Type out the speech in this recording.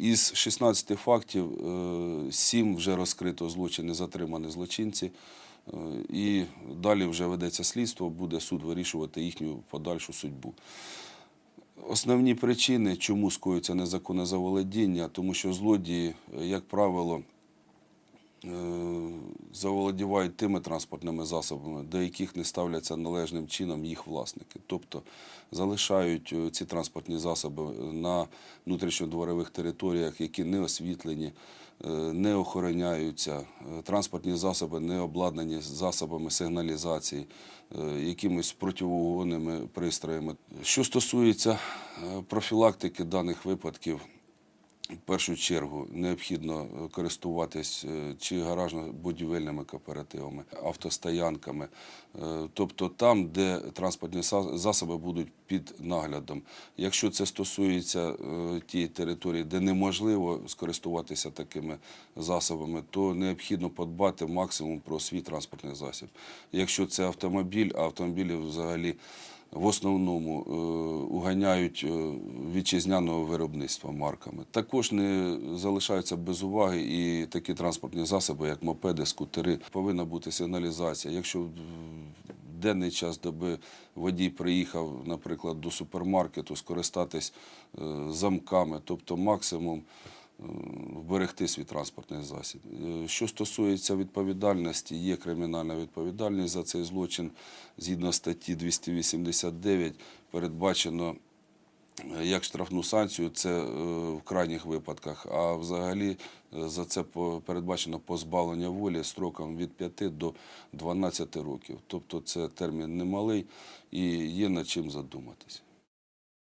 Із 16 фактів 7 вже розкрито злочини, затримані злочинці. Е, І далі вже ведеться слідство, буде суд вирішувати їхню подальшу судьбу. Основні причини, чому скоюється незаконне заволодіння, тому що злодії, е, як правило, е, заволодівають тими транспортними засобами, до яких не ставляться належним чином їх власники. Тобто залишають е, ці транспортні засоби на внутрішньодворових територіях, які не освітлені, е, не охороняються, е, транспортні засоби не обладнані засобами сигналізації, якимись противоугонними пристроями. Що стосується профілактики даних випадків, в першу чергу необхідно е, користуватись е, чи гаражно-будівельними кооперативами, автостоянками, е, тобто там, де транспортні засоби будуть під наглядом. Якщо це стосується тієї території, де неможливо скористуватися такими засобами, то необхідно подбати максимум про свій транспортний засіб. Якщо це автомобіль, а автомобілі взагалі в основному е, уганяють е, вітчизняного виробництва марками. Також не залишаються без уваги і такі транспортні засоби, як мопеди, скутери. Повинна бути сигналізація. Якщо в денний час доби водій приїхав, наприклад, до супермаркету, скористатись е, замками, тобто максимум вберегти свій транспортний засіб. Е, Що стосується відповідальності, є кримінальна відповідальність за цей злочин. Згідно статті 289 передбачено е, як штрафну санкцію, це е, в крайніх випадках, а взагалі за це передбачено позбавлення волі строком від 5 до 12 років. Тобто це термін немалий і є над чим задуматись.